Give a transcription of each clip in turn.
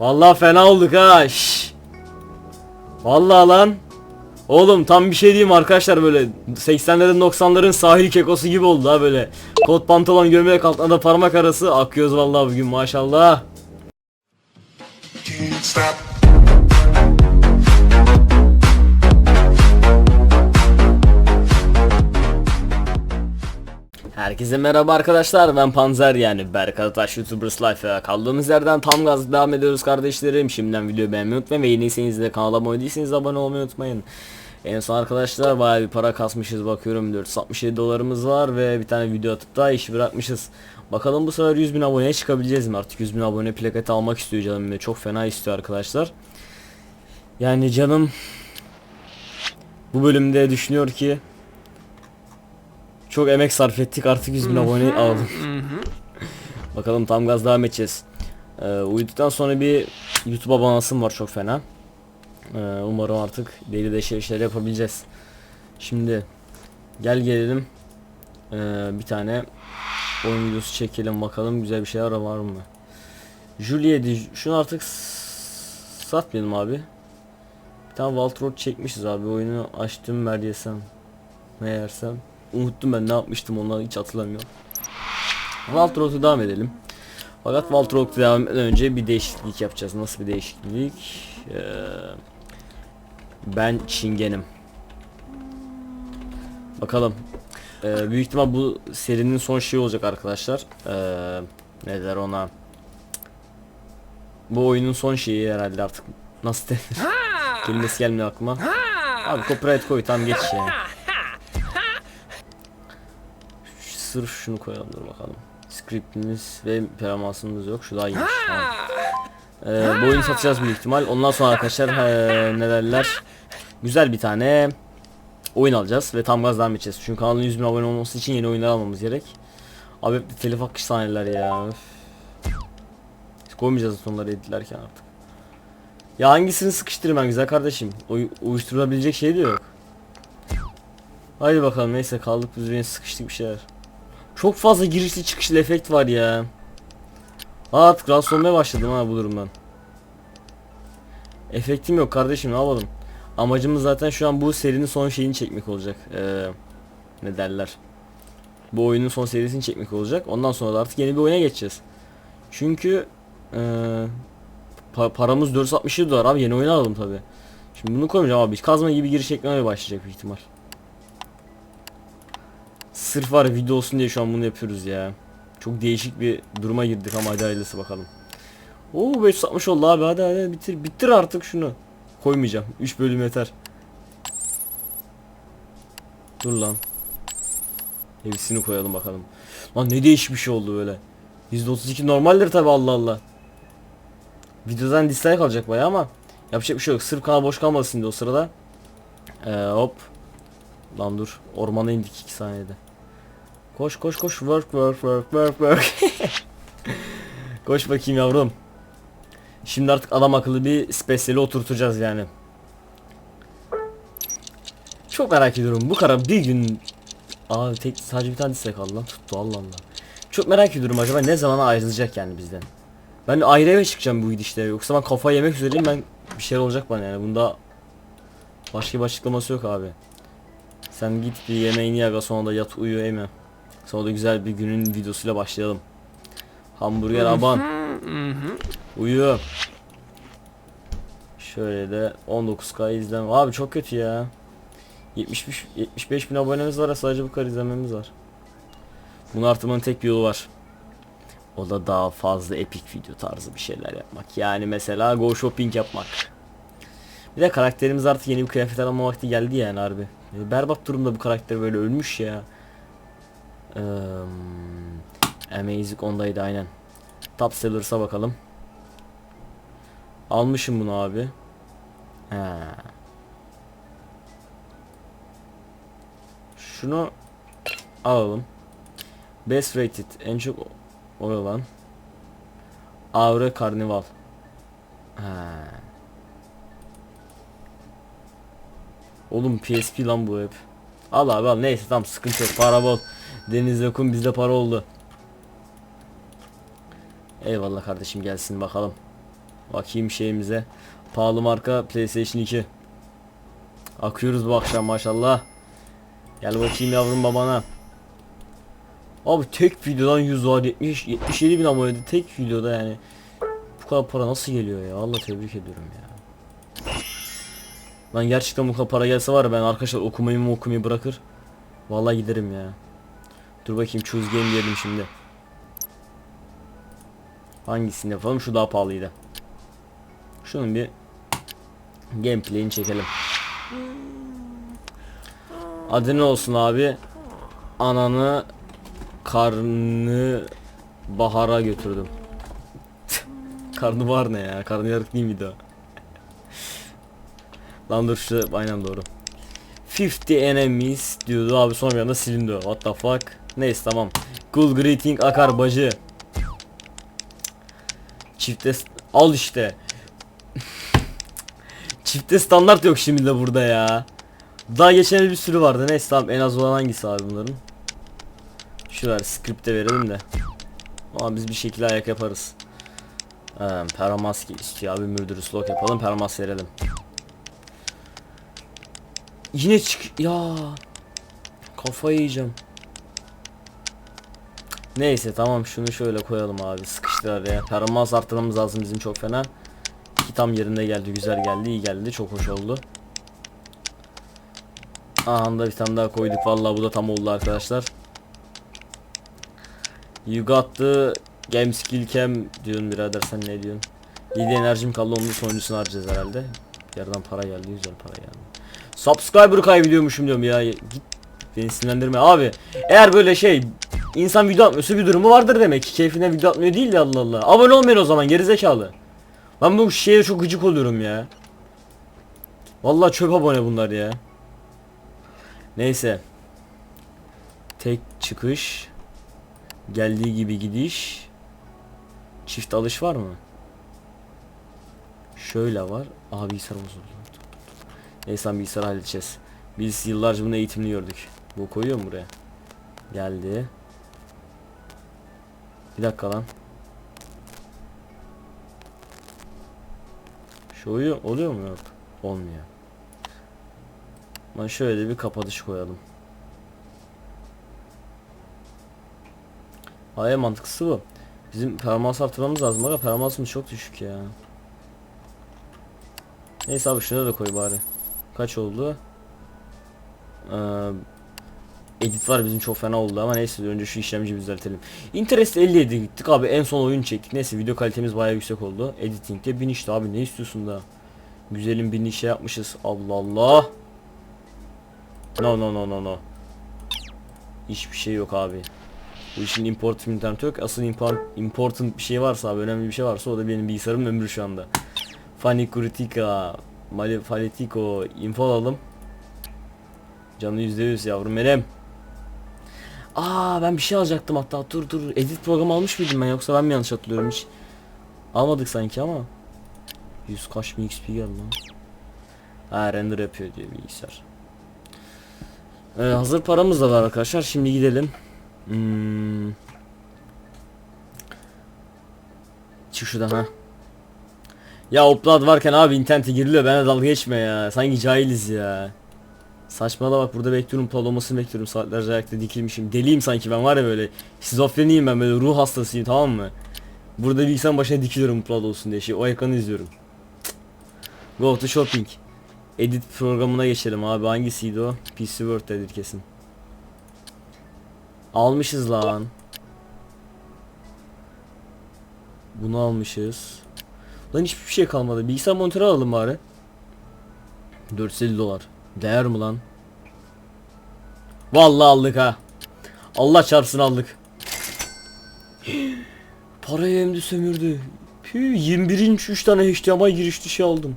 Vallahi fena olduk ha. Şş. Vallahi lan. Oğlum tam bir şey diyeyim arkadaşlar böyle 80'lerin 90'ların sahil kekosu gibi oldu ha böyle. Kot pantolon gömlek altına da parmak arası akıyoruz vallahi bugün maşallah. Stop. Herkese merhaba arkadaşlar ben Panzer yani Berk Ataş YouTubers Life'a kaldığımız yerden tam gaz devam ediyoruz kardeşlerim. Şimdiden videoyu beğenmeyi unutmayın ve yeniyseniz de kanala abone değilseniz abone olmayı unutmayın. En son arkadaşlar bayağı bir para kasmışız bakıyorum 467 dolarımız var ve bir tane video atıp da işi bırakmışız. Bakalım bu sefer 100 bin aboneye çıkabileceğiz mi? Artık 100 bin abone plaketi almak istiyor canım ve çok fena istiyor arkadaşlar. Yani canım bu bölümde düşünüyor ki çok emek sarf ettik artık 100 bin abone aldım. Bakalım tam gaz devam edeceğiz. Ee, uyuduktan sonra bir YouTube abonasım var çok fena. Ee, umarım artık deli deşe işler yapabileceğiz. Şimdi gel gelelim ee, bir tane oyun videosu çekelim bakalım güzel bir şeyler var mı? Juliet'i şunu artık satmayalım abi. Bir tane Waltrot çekmişiz abi oyunu açtım ver yesem meğersem unuttum ben ne yapmıştım onları hiç hatırlamıyorum. Waltrot'u devam edelim. Fakat Waltrot'u devam etmeden önce bir değişiklik yapacağız. Nasıl bir değişiklik? Ee, ben çingenim. Bakalım. Ee, büyük ihtimal bu serinin son şeyi olacak arkadaşlar. Ee, ne der ona? Bu oyunun son şeyi herhalde artık. Nasıl denir? Kelimesi gelmiyor aklıma. Abi copyright koy tam geç ya. Ş- Sırf şunu koyalım dur bakalım. Scriptimiz ve performansımız yok. Şu daha iyiymiş. Tamam. Ee, bu oyunu satacağız büyük ihtimal. Ondan sonra arkadaşlar ee, ne derler? Güzel bir tane oyun alacağız ve tam gaz devam edeceğiz. Çünkü kanalın 100 bin abone olması için yeni oyunlar almamız gerek. Abi hep de telif hakkı sahneler ya. Öf. Biz koymayacağız onları editlerken artık. Ya hangisini sıkıştırayım ben güzel kardeşim? Uy uyuşturulabilecek şey de yok. Haydi bakalım neyse kaldık biz yine sıkıştık bir şeyler. Çok fazla girişli çıkışlı efekt var ya. Artık rahatsız olmaya başladım ha bu durumdan. Efektim yok kardeşim ne yapalım. Amacımız zaten şu an bu serinin son şeyini çekmek olacak. Ee, ne derler. Bu oyunun son serisini çekmek olacak. Ondan sonra da artık yeni bir oyuna geçeceğiz. Çünkü ee, pa- paramız 467 dolar abi yeni oyun alalım tabi. Şimdi bunu koymayacağım abi. Kazma gibi giriş eklemeye başlayacak büyük ihtimal. Sırf var video olsun diye şu an bunu yapıyoruz ya. Çok değişik bir duruma girdik ama hadi hayırlısı bakalım. Oo 560 oldu abi hadi hadi bitir bitir artık şunu. Koymayacağım. 3 bölüm yeter. Dur lan. Hepsini koyalım bakalım. Lan ne değişik bir şey oldu böyle. %32 normaldir tabi Allah Allah. Videodan dislike alacak bayağı ama yapacak bir şey yok. Sırf kanal boş kalmasın diye o sırada. Ee, hop. Lan dur. Ormana indik 2 saniyede. Koş koş koş. Work work work work work. koş bakayım yavrum. Şimdi artık adam akıllı bir spesiyeli oturtacağız yani. Çok merak ediyorum. Bu kara bir gün Aa tek sadece bir tane dislike aldı lan tuttu Allah Allah. Çok merak ediyorum acaba ne zaman ayrılacak yani bizden. Ben ayrı eve çıkacağım bu gidişte yoksa ben kafayı yemek üzereyim ben bir şeyler olacak bana yani bunda başka bir açıklaması yok abi. Sen git bir yemeğini yaga sonra da yat uyu emi. Sonra da güzel bir günün videosuyla başlayalım. Hamburger aban. Uyu. Şöyle de 19k izlem. Abi çok kötü ya. 75 75 bin abonemiz var sadece bu kadar izlememiz var. Bunu artırmanın tek bir yolu var. O da daha fazla epik video tarzı bir şeyler yapmak. Yani mesela go shopping yapmak. Bir de karakterimiz artık yeni bir kıyafet alma vakti geldi yani harbi. Berbat durumda bu karakter böyle ölmüş ya. Eee Amazing ondaydı aynen. Top sellers'a bakalım. Almışım bunu abi. He. Şunu alalım. Best rated en çok oy olan. Avre Karnival. He. Oğlum PSP lan bu hep. Al abi al neyse tamam sıkıntı yok para bol. Denizde kum bizde para oldu. Eyvallah kardeşim gelsin bakalım. Bakayım şeyimize. Pahalı marka PlayStation 2. Akıyoruz bu akşam maşallah. Gel bakayım yavrum babana. Abi tek videodan 100 dolar 70 77 bin abonede tek videoda yani. Bu kadar para nasıl geliyor ya? Allah tebrik ediyorum ya. Lan gerçekten bu kadar para gelse var ya ben arkadaşlar okumayı mı okumayı bırakır. Vallahi giderim ya. Dur bakayım choose game diyelim şimdi. Hangisini yapalım? Şu daha pahalıydı. Şunun bir gameplay'ini çekelim. Adı ne olsun abi? Ananı karnı bahara götürdüm. Karnıvar ne ya? Karnıyarık değil miydi o? Lan dur şu aynen doğru. 50 enemies diyordu abi sonra bir anda silindi. What the fuck? Neyse tamam. Cool greeting akar bacı. Çifte al işte. Çifte standart yok şimdi de burada ya. Daha geçen bir sürü vardı. Neyse tamam en az olan hangisi abi bunların? Şuraya script'e verelim de. Ama biz bir şekilde ayak yaparız. Ee, peramask istiyor abi mürdürüs lock yapalım peramask verelim. Yine çık ya. Kafayı yiyeceğim. Neyse tamam şunu şöyle koyalım abi sıkıştır araya. Performans arttırmamız lazım bizim çok fena. İki tam yerinde geldi güzel geldi iyi geldi çok hoş oldu. Aha da bir tane daha koyduk vallahi bu da tam oldu arkadaşlar. You got the game skill cam diyorsun birader sen ne diyorsun? 7 enerjim kaldı onun sonuncusunu harcayacağız herhalde. Yerden para geldi güzel para geldi. Subscriber kaybediyormuşum diyorum ya git beni sinirlendirme abi. Eğer böyle şey insan video atmıyorsa bir durumu vardır demek ki keyfine video atmıyor değil de Allah Allah. Abone olmayın o zaman gerizekalı. Ben bu şeye çok gıcık oluyorum ya. Vallahi çöp abone bunlar ya. Neyse. Tek çıkış. Geldiği gibi gidiş. Çift alış var mı? Şöyle var. Aha bilgisayar bozuldu. Neyse lan bilgisayarı halledeceğiz. Biz yıllarca bunu eğitimini gördük. Bu koyuyor mu buraya? Geldi. Bir dakika lan. Şu oluyor, oluyor mu yok? Olmuyor. Ben şöyle bir kapatış koyalım. Hayır mantıklısı bu. Bizim performans artırmamız lazım ama performansımız çok düşük ya. Neyse abi şuna da koy bari. Kaç oldu? Ee, edit var bizim çok fena oldu ama neyse önce şu işlemci düzeltelim. Interest 57 gittik abi en son oyun çektik. Neyse video kalitemiz bayağı yüksek oldu. Editing'de 1000 işte abi ne istiyorsun da? Güzelim 1000 şey yapmışız. Allah Allah. No no no no no. Hiçbir şey yok abi. Bu işin import internet yok. Asıl import, important bir şey varsa abi önemli bir şey varsa o da benim bilgisayarımın ömrü şu anda. Fanny Kuritika Malifalitiko info alalım. Canı %100 yavrum benim. Aa ben bir şey alacaktım hatta. Dur dur. Edit programı almış mıydım ben yoksa ben mi yanlış hatırlıyorum hiç? Almadık sanki ama. 100 kaç bin XP geldi lan. Ha render yapıyor diyor bilgisayar. Ee, Hazır paramız da var arkadaşlar. Şimdi gidelim. Hmm. Çık şuradan ha. Ya upload varken abi internete giriliyor. Bana dalga geçme ya. Sanki cahiliz ya Saçmala bak burada bekliyorum upload olmasını bekliyorum saatlerce ayakta dikilmişim. Deliyim sanki ben var ya böyle Şizofreniyim ben böyle ruh hastasıyım tamam mı? Burada bilgisayarın başına dikiliyorum upload olsun diye şey o ekranı izliyorum. Go to shopping. Edit programına geçelim abi hangisiydi o? PC Word'dedir kesin. Almışız lan. Bunu almışız. Lan hiçbir şey kalmadı. Bilgisayar monitörü alalım bari. 450 dolar Değer mi lan? Vallahi aldık ha. Allah çarpsın aldık. Parayı hem de sömürdü. Pü 21 inç 3 tane HDMI girişli şey aldım.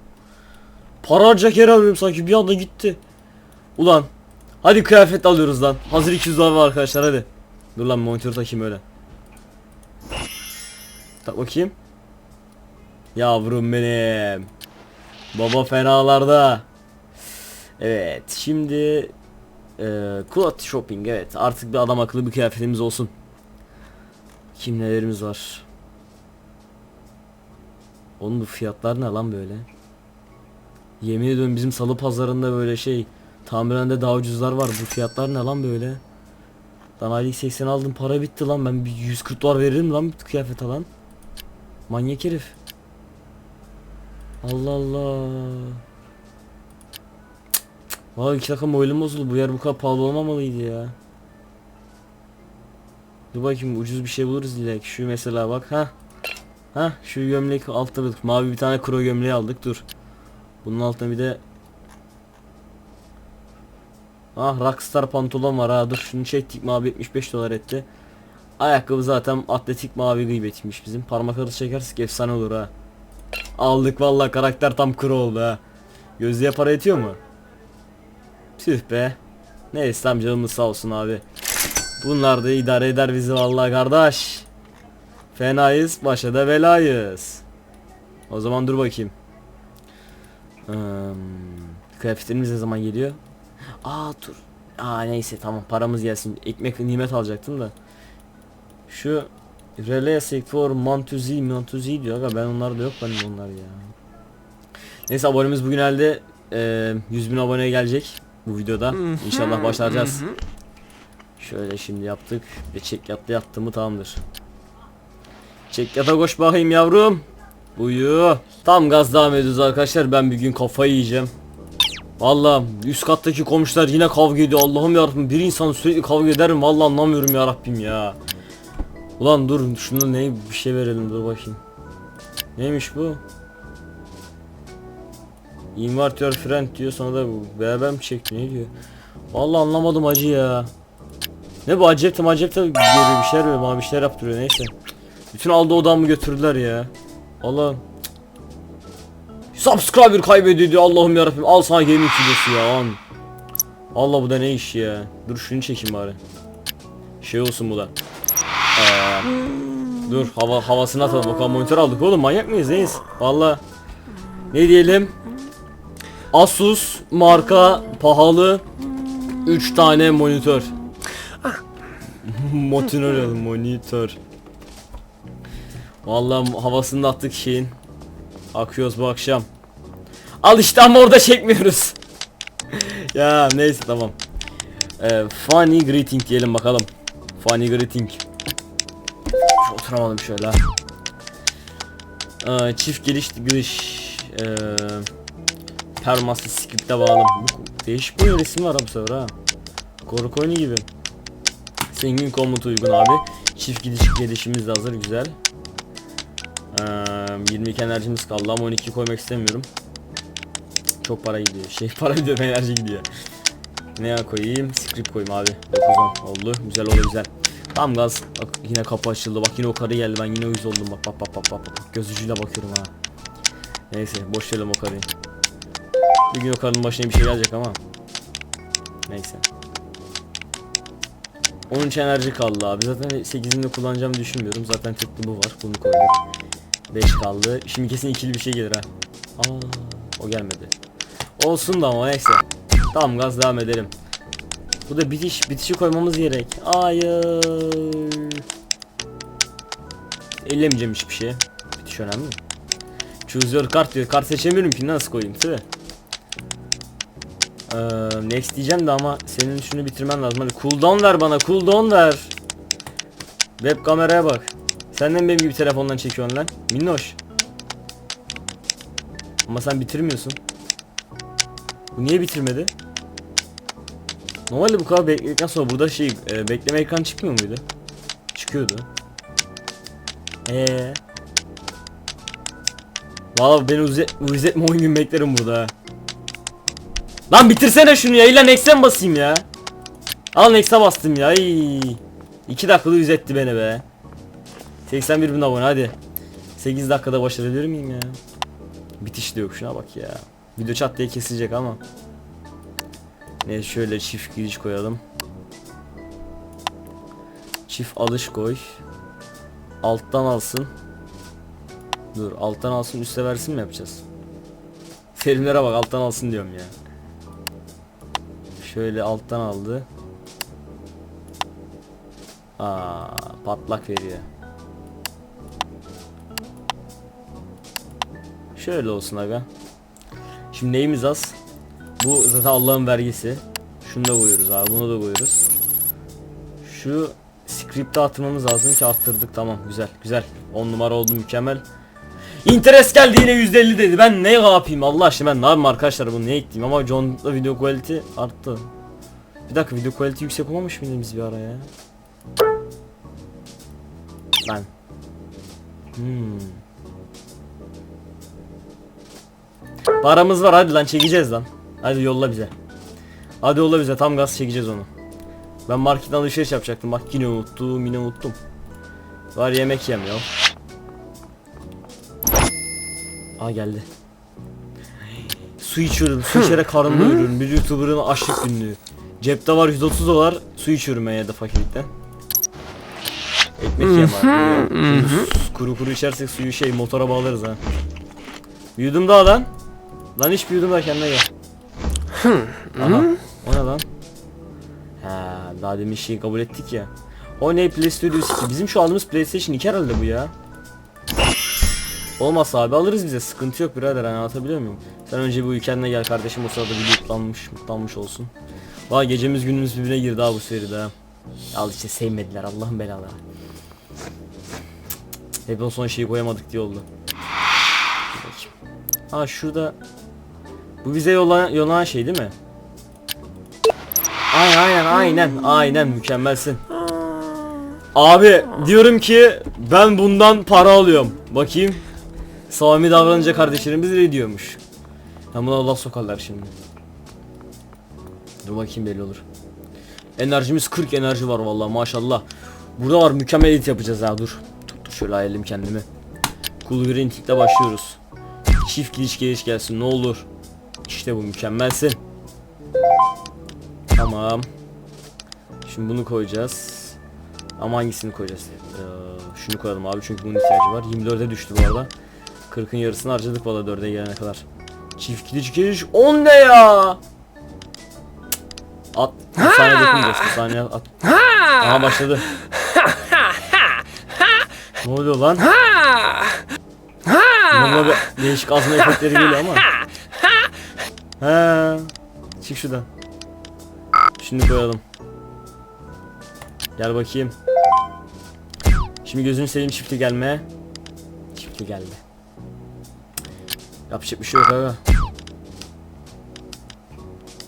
Para harcayacak yer arıyorum sanki bir anda gitti. Ulan. Hadi kıyafet alıyoruz lan. Hazır 200 dolar var arkadaşlar hadi. Dur lan monitör takayım öyle. Tak bakayım. Yavrum benim. Baba fenalarda. Evet şimdi e, cloth shopping evet artık bir adam akıllı bir kıyafetimiz olsun. Kim nelerimiz var? Oğlum bu fiyatlar ne lan böyle? Yemin ediyorum bizim salı pazarında böyle şey tamirhanede daha ucuzlar var. Bu fiyatlar ne lan böyle? Lan aylık 80 aldım para bitti lan ben bir 140 dolar veririm lan bir kıyafet alan. Manyak herif. Allah Allah. Vay iki dakika moralim bozuldu bu yer bu kadar pahalı olmamalıydı ya. Dur bakayım ucuz bir şey buluruz dilek. Şu mesela bak ha. Ha şu gömlek altta bir mavi bir tane kro gömleği aldık dur. Bunun altına bir de Ah Rockstar pantolon var ha dur şunu çektik mavi 75 dolar etti. Ayakkabı zaten atletik mavi gıybetmiş bizim. Parmak arası çekersek efsane olur ha. Aldık vallahi karakter tam kro oldu ha. Gözlüğe para yetiyor mu? Tüh be. Neyse tamam canımız sağ olsun abi. Bunlar da idare eder bizi vallahi kardeş. Fenayız, başa da belayız. O zaman dur bakayım. Hmm, kıyafetlerimiz ne zaman geliyor? Aa dur. Aa neyse tamam paramız gelsin. Ekmek nimet alacaktım da. Şu Relay Sector Montuzi Montuzi diyor aga ben onlar da yok benim onlar ya. Neyse abonemiz bugün elde e, 100 bin aboneye gelecek bu videoda. İnşallah başaracağız. Şöyle şimdi yaptık ve çek yattı yattı mı tamamdır. Çek yata koş bakayım yavrum. Buyu. Tam gaz devam ediyoruz arkadaşlar. Ben bir gün kafayı yiyeceğim. Vallahi üst kattaki komşular yine kavga ediyor. Allah'ım yarabbim bir insan sürekli kavga eder mi? Vallahi anlamıyorum ya Rabbim ya. Ulan dur şunu ne bir şey verelim dur bakayım. Neymiş bu? Invert your friend diyor sonra da beraber mi çekti ne diyor? Vallahi anlamadım acı ya. Ne bu acep acep geliyor bir şeyler böyle mavi şeyler yaptırıyor neyse. Bütün aldığı odamı götürdüler ya. Allah. Subscriber kaybediyor diyor Allah'ım yarabbim al sana gaming videosu ya an. Allah bu da ne iş ya. Dur şunu çekeyim bari. Şey olsun bu da. Ee, dur hava havasını atalım bakalım monitör aldık oğlum manyak mıyız neyiz? Valla. Ne diyelim? Asus marka pahalı 3 tane monitör. monitör alın monitör. Vallahi havasını da attık şeyin. Akıyoruz bu akşam. Al işte ama orada çekmiyoruz. ya neyse tamam. Ee, funny greeting diyelim bakalım. Funny greeting. Şu oturamadım şöyle. Ee, çift geliş giriş. Ee, permaslı script'e bağlı. Değişik bir resim var bu sefer ha. Korku oyunu gibi. Zengin komut uygun abi. Çift gidiş gelişimiz de hazır güzel. Ee, 22 enerjimiz kaldı ama 12 koymak istemiyorum. Çok para gidiyor. Şey para gidiyor enerji gidiyor. Ne koyayım? Script koyayım abi. 9 oldu. Güzel oldu güzel. Tam gaz. Bak yine kapı açıldı. Bak yine o karı geldi. Ben yine uyuz oldum. Bak bak bak bak bak. bak. Göz ucuyla bakıyorum ha. Neyse boş verelim o karıyı. Bir gün o karının başına bir şey gelecek ama. Neyse. 13 enerji kaldı abi. Zaten 8'ini de kullanacağımı düşünmüyorum. Zaten tıklı bu var. Bunu koyduk. 5 kaldı. Şimdi kesin ikili bir şey gelir ha. Aa, o gelmedi. Olsun da ama neyse. Tamam gaz devam edelim. Bu da bitiş bitişi koymamız gerek. Hayır. Ellemeyeceğim hiçbir şey. Bitiş önemli. Choose your card diyor. Kart seçemiyorum ki nasıl koyayım size. Ee, next diyeceğim de ama senin şunu bitirmen lazım. Hadi cooldown ver bana. Cooldown ver. Web kameraya bak. Sen de mi benim gibi telefondan çekiyorsun lan? Minnoş. Ama sen bitirmiyorsun. Bu niye bitirmedi? Normalde bu kadar bekledikten sonra burada şey e, bekleme ekran çıkmıyor muydu? Çıkıyordu. Eee. Valla beni uzet, uzetme 10 gün beklerim burada ha. Lan bitirsene şunu ya illa next'e mi basayım ya? Al next'e bastım ya. Ay. 2 dakikada üzetti beni be. 81 bin abone hadi. 8 dakikada başarabilir miyim ya? Bitiş de yok şuna bak ya. Video çat diye kesilecek ama. Ne şöyle çift giriş koyalım. Çift alış koy. Alttan alsın. Dur alttan alsın üste versin mi yapacağız? Terimlere bak alttan alsın diyorum ya. Şöyle alttan aldı. Aa patlak veriyor. Şöyle olsun aga. Şimdi neyimiz az? Bu zaten Allah'ın vergisi. Şunu da koyuyoruz abi. Bunu da koyuyoruz. Şu script'i atmamız lazım ki attırdık. Tamam güzel güzel. 10 numara oldu mükemmel. Interes geldi yine %50 dedi. Ben ne yapayım Allah aşkına ben ne yapayım arkadaşlar bunu ne ekleyeyim ama John'da video quality arttı. Bir dakika video quality yüksek olmamış mıydı biz bir ara? Ben. Hmm. Paramız var hadi lan çekeceğiz lan. Hadi yolla bize. Hadi yolla bize tam gaz çekeceğiz onu. Ben marketten alışveriş yapacaktım bak yine unuttum yine unuttum. Var yemek yem Aa geldi. Su içiyorum. Su içerek karnım doyuruyorum. Bir youtuber'ın açlık günlüğü. Cepte var 130 dolar. Su içiyorum ben ya da fakirlikten. Ekmek yem abi. Şimdi su- Kuru kuru içersek suyu şey motora bağlarız ha. Bir yudum daha lan. Lan hiç bir yudum daha kendine gel. Aha. O ne lan? Ha, daha demin şeyi kabul ettik ya. O ne PlayStation 2? Bizim şu aldığımız PlayStation 2 herhalde bu ya. Olmazsa abi alırız bize sıkıntı yok birader hani anlatabiliyor muyum? Sen önce bu kendine gel kardeşim o sırada bir mutlanmış mutlanmış olsun. Vay gecemiz günümüz birbirine girdi abi bu seride ha. Al işte sevmediler Allah'ın belaları. Hep o son şeyi koyamadık diye oldu. Bir. Ha şurada bu bize yollanan, yollanan şey değil mi? Aynen aynen aynen aynen mükemmelsin. Abi diyorum ki ben bundan para alıyorum. Bakayım. Sami davranınca kardeşlerimiz ne diyormuş. Ben buna Allah sokarlar şimdi. Dur bakayım belli olur. Enerjimiz 40 enerji var vallahi maşallah. Burada var mükemmel edit yapacağız ha dur. Dur, dur şöyle ayarlayayım kendimi. Cool Green Tick'le başlıyoruz. Çift gidiş geliş gelsin ne olur. İşte bu mükemmelsin. Tamam. Şimdi bunu koyacağız. Ama hangisini koyacağız? Ee, şunu koyalım abi çünkü bunun ihtiyacı var. 24'e düştü bu arada. 40'ın yarısını harcadık valla 4'e gelene kadar. Çift gidiş geliş 10 ne ya? At. Bir saniye dokunmayacağız. Bir saniye at. Aha başladı. ne oluyor lan? Buna bir değişik azma efektleri geliyor ama. He. Çık şuradan. Şimdi koyalım. Gel bakayım. Şimdi gözünü seveyim çifti gelme. Çifti geldi. Yapacak bir şey yok aga.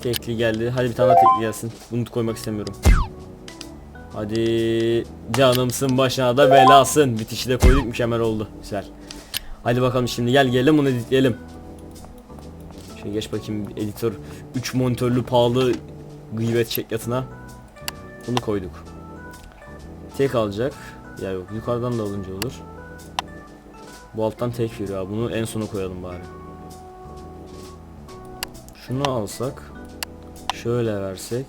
Tekli geldi. Hadi bir tane daha tekli gelsin. Bunu koymak istemiyorum. Hadi canımsın başına da belasın. Bitişi de koyduk mükemmel oldu. Güzel. Hadi bakalım şimdi gel gelelim bunu editleyelim. Şöyle geç bakayım editör 3 monitörlü pahalı gıybet çekyatına. Bunu koyduk. Tek alacak. Ya yok yukarıdan da alınca olur. Bu alttan tek veriyor abi. Bunu en sona koyalım bari. Şunu alsak. Şöyle versek.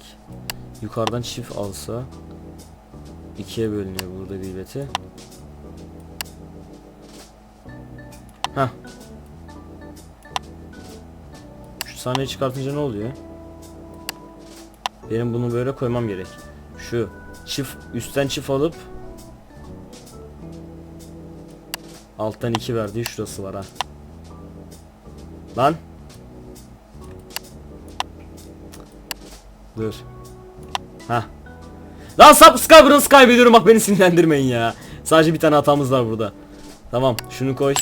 Yukarıdan çift alsa. ikiye bölünüyor burada gıybeti. Heh. Şu sahneyi çıkartınca ne oluyor? Benim bunu böyle koymam gerek. Şu çift üstten çift alıp alttan iki verdiği şurası var ha. Lan. Dur. Ha. Lan subscriber'ınızı kaybediyorum bak beni sinirlendirmeyin ya. Sadece bir tane hatamız var burada. Tamam şunu koy.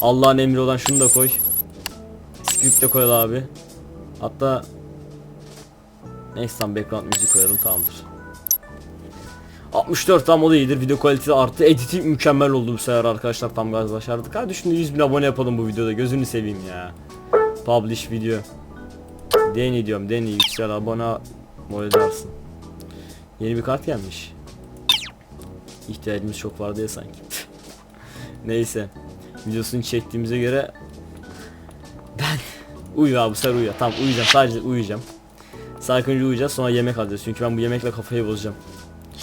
Allah'ın emri olan şunu da koy. Script de koyalım abi. Hatta Neyse tam background müzik koyalım tamamdır. 64 tam o da iyidir. Video kalitesi arttı. Editi mükemmel oldu bu sefer arkadaşlar. Tam gaz başardık. Hadi şimdi 100 bin abone yapalım bu videoda. Gözünü seveyim ya. Publish video. Deni diyorum. Deni yüksel abone edersin. Yeni bir kart gelmiş. İhtiyacımız çok vardı ya sanki. Neyse. Videosunu çektiğimize göre ben uyu abi sen uyu. Tamam uyuyacağım. Sadece uyuyacağım. Sakin önce uyuyacağız sonra yemek alacağız. Çünkü ben bu yemekle kafayı bozacağım.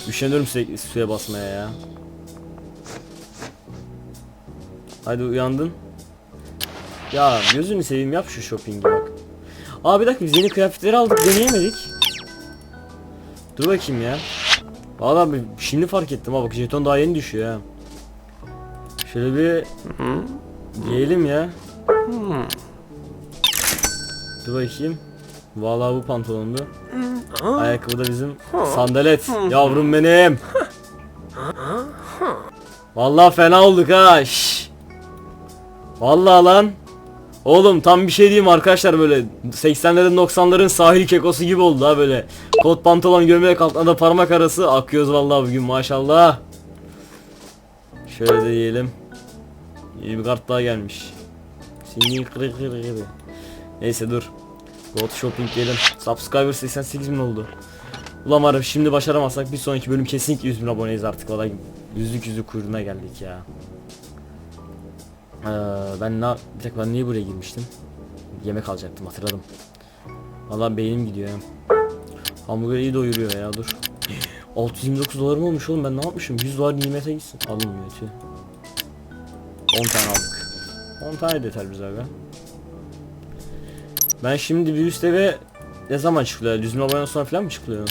Üşeniyorum sürekli suya basmaya ya. Hadi uyandın. Ya gözünü seveyim yap şu shopping'i bak. Aa bir dakika biz yeni kıyafetleri aldık deneyemedik. Dur bakayım ya. Vallahi bir- şimdi fark ettim ha bak jeton daha yeni düşüyor ha. Şöyle bir giyelim ya. Dur bakayım. Vallahi bu pantolondu. Ayakkabı da bizim sandalet. Yavrum benim. Vallahi fena olduk ha. şş. Vallahi lan. Oğlum tam bir şey diyeyim arkadaşlar böyle 80'lerin 90'ların sahil kekosu gibi oldu ha böyle. Kot pantolon gömlek altına da parmak arası akıyoruz vallahi bugün maşallah. Şöyle de diyelim. Bir kart daha gelmiş. Singing kırı kırı kırı. Neyse dur. Go to shopping diyelim. Subscriber 88 bin oldu. Ya, şimdi başaramazsak bir sonraki bölüm kesinlikle 100 bin aboneyiz artık. Valla yüzlük yüzlük kuyruğuna geldik ya. Ee, ben ne bir dakika ben niye buraya girmiştim? Yemek alacaktım hatırladım. Valla beynim gidiyor ya. Hamburger iyi doyuruyor ya dur. 629 dolar mı olmuş oğlum ben ne yapmışım? 100 dolar nimete gitsin. Alınmıyor tüh. 10 tane aldık. 10 tane yeter bize abi. Ben şimdi bir üst eve ne zaman çıkılıyor? 100 bin abone sonra falan mı çıkılıyor?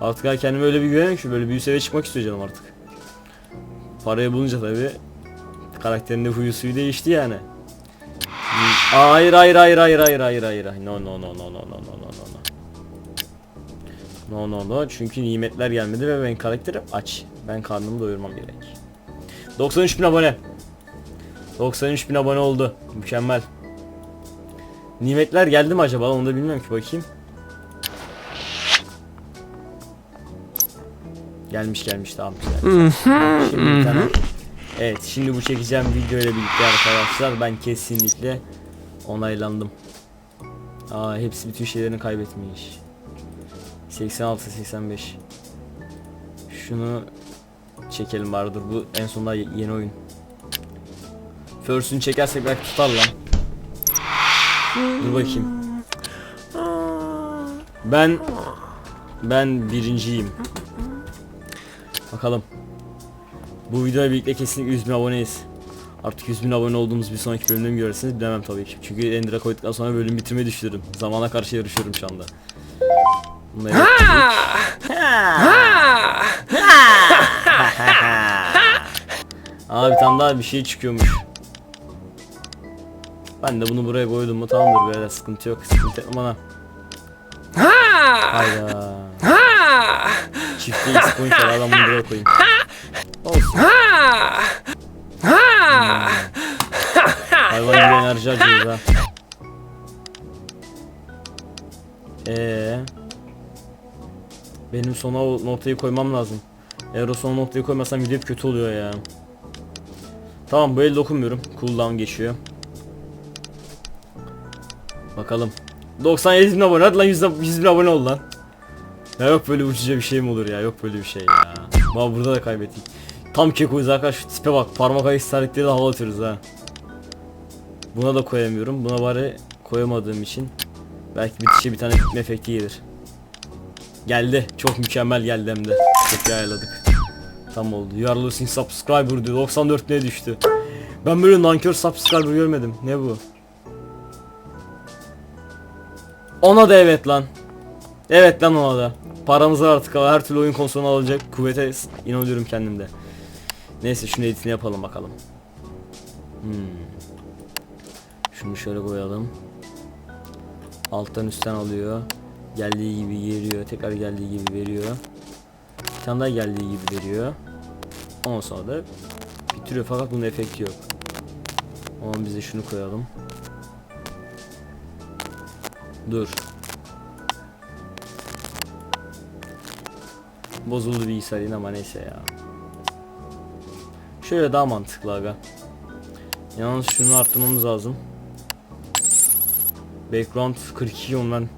Artık ya kendime öyle bir güvenim ki böyle bir üst eve çıkmak istiyor canım artık. Parayı bulunca tabi karakterin de huyu suyu değişti yani. Hayır hayır hayır hayır hayır hayır hayır. No no no no no no no no no. No no no çünkü nimetler gelmedi ve ben karakterim aç. Ben karnımı doyurmam gerek. 93 bin abone. 93 bin abone oldu. Mükemmel. Nimetler geldi mi acaba? Onu da bilmiyorum ki bakayım. Gelmiş gelmiş tamam güzel. Şimdi tane. Evet şimdi bu çekeceğim video ile birlikte arkadaşlar ben kesinlikle onaylandım. Aa hepsi bütün şeylerini kaybetmiş. 86 85. Şunu çekelim bari dur bu en sonunda ye- yeni oyun. First'ünü çekersek belki tutar lan. Dur bakayım. Ben ben birinciyim. Bakalım. Bu videoya birlikte kesinlikle 100 bin aboneyiz. Artık 100 bin abone olduğumuz bir sonraki bölümde mi görürsünüz bilemem tabii ki. Çünkü Ender'a koyduktan sonra bölüm bitirmeyi düşünüyorum. Zamana karşı yarışıyorum şu anda. Bunu evet. Aa bir tane daha bir şey çıkıyormuş. Ben de bunu buraya koydum mu tamamdır böyle sıkıntı yok sıkıntı etme bana. Hayda. Çifte x point var adam bunu buraya koyayım. Olsun. Hmm. Hayvan gibi enerji harcıyoruz ha. Ee, benim sona o noktayı koymam lazım. Eğer o son noktayı koymasam video kötü oluyor ya. Tamam bu el dokunmuyorum. Cooldown geçiyor. Bakalım. 97 bin abone. Hadi lan 100, 100 bin abone ol lan. Ya yok böyle uçuca bir şey mi olur ya? Yok böyle bir şey ya. Bak burada da kaybettik. Tam kekoyuz arkadaş. Şu tipe bak. Parmak ayı işaretleri de hava atıyoruz ha. Buna da koyamıyorum. Buna bari koyamadığım için belki bitişe bir tane bitme efekti gelir. Geldi. Çok mükemmel geldi hem de. Çok iyi ayarladık. Tam oldu. You are losing subscriber diyor. 94 ne düştü? Ben böyle nankör subscriber görmedim. Ne bu? Ona da evet lan. Evet lan ona da. Paramız var artık ama her türlü oyun konsolunu alacak kuvvete inanıyorum kendimde. Neyse şunu editini yapalım bakalım. Hmm. Şunu şöyle koyalım. Alttan üstten alıyor. Geldiği gibi geliyor. Tekrar geldiği gibi veriyor. Bir tane daha geldiği gibi veriyor. Ondan sonra da bitiriyor fakat bunun efekti yok. O zaman biz de şunu koyalım. Dur. Bozuldu bilgisayar yine ama neyse ya. Şöyle daha mantıklı aga. Yalnız şunu arttırmamız lazım. Background 42 onu ben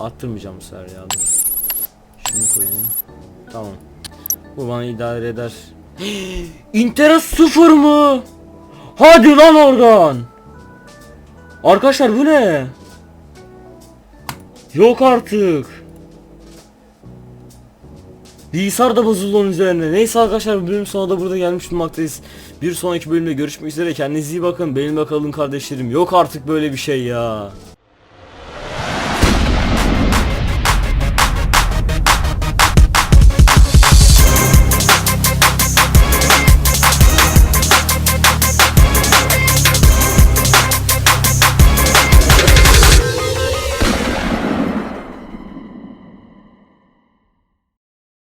arttırmayacağım bu sefer ya dur. Şunu koyayım. Tamam. Bu bana idare eder. İnternet sıfır mı? Hadi lan oradan. Arkadaşlar bu ne? Yok artık. Bilgisayar da bozuldu onun üzerine. Neyse arkadaşlar bu bölüm sonunda da burada gelmiş bulunmaktayız. Bir sonraki bölümde görüşmek üzere. Kendinize iyi bakın. Benim bakalım kardeşlerim. Yok artık böyle bir şey ya.